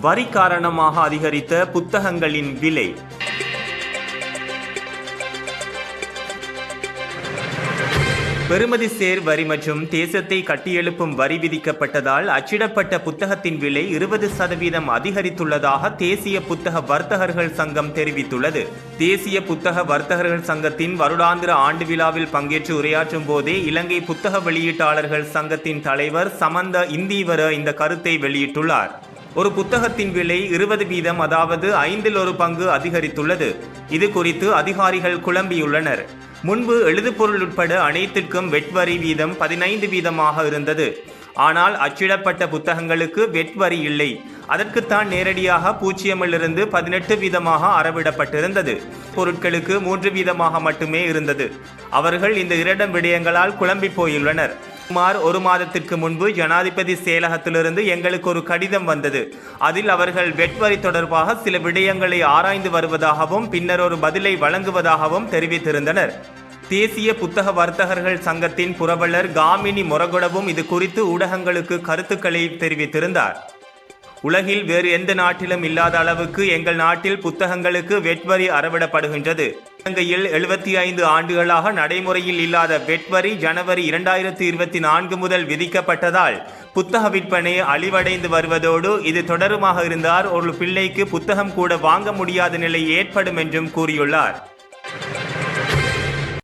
வரி காரணமாக அதிகரித்த புத்தகங்களின் விலை. பெறுமதி சேர் வரி மற்றும் தேசத்தை கட்டியெழுப்பும் வரி விதிக்கப்பட்டதால் அச்சிடப்பட்ட புத்தகத்தின் விலை இருபது சதவீதம் அதிகரித்துள்ளதாக தேசிய புத்தக வர்த்தகர்கள் சங்கம் தெரிவித்துள்ளது. தேசிய புத்தக வர்த்தகர்கள் சங்கத்தின் வருடாந்திர ஆண்டு விழாவில் பங்கேற்று உரையாற்றும் போதே இலங்கை புத்தக வெளியீட்டாளர்கள் சங்கத்தின் தலைவர் சமந்த இந்தீவர இந்த கருத்தை வெளியிட்டுள்ளார். ஒரு புத்தகத்தின் விலை இருபது வீதம் அதாவது ஐந்தில் ஒரு பங்கு அதிகரித்துள்ளது. இது குறித்து அதிகாரிகள் குழம்பியுள்ளனர். முன்பு எழுதுபொருள் உட்பட அனைத்திற்கும் வெட்வரி வீதம் பதினைந்து வீதமாக இருந்தது. ஆனால் அச்சிடப்பட்ட புத்தகங்களுக்கு வெட்வரி இல்லை. அதற்குத்தான் நேரடியாக பூஜ்ஜியமிலிருந்து பதினெட்டு வீதமாக அறவிடப்பட்டிருந்தது. பொருட்களுக்கு மூன்று வீதமாக மட்டுமே இருந்தது. அவர்கள் இந்த இரண்டு விடயங்களால் குழம்பி போயுள்ளனர். சுமார் ஒரு மாதத்திற்கு முன்பு ஜனாதிபதி செயலகத்திலிருந்து எங்களுக்கு ஒரு கடிதம் வந்தது. அதில் அவர்கள் வெட்வரி தொடர்பாக சில விடயங்களை ஆராய்ந்து வருவதாகவும் பின்னர் ஒரு பதிலை வழங்குவதாகவும் தெரிவித்திருந்தனர். தேசிய புத்தக வர்த்தகர்கள் சங்கத்தின் புரவலர் காமினி மொரகுடவும் இது குறித்து ஊடகங்களுக்கு கருத்துக்களை தெரிவித்திருந்தார். உலகில் வேறு எந்த நாட்டிலும் இல்லாத அளவுக்கு எங்கள் நாட்டில் புத்தகங்களுக்கு வெட்வரி அறவிடப்படுகின்றது. இலங்கையில் எழுபத்தி ஐந்து ஆண்டுகளாக நடைமுறையில் இல்லாத வெட்வரி ஜனவரி இரண்டாயிரத்தி இருபத்தி நான்கு முதல் விதிக்கப்பட்டதால் புத்தக விற்பனை அழிவடைந்து வருவதோடு இது தொடருமாக இருந்தால் ஒரு பிள்ளைக்கு புத்தகம் கூட வாங்க முடியாத நிலை ஏற்படும் என்றும் கூறியுள்ளார்.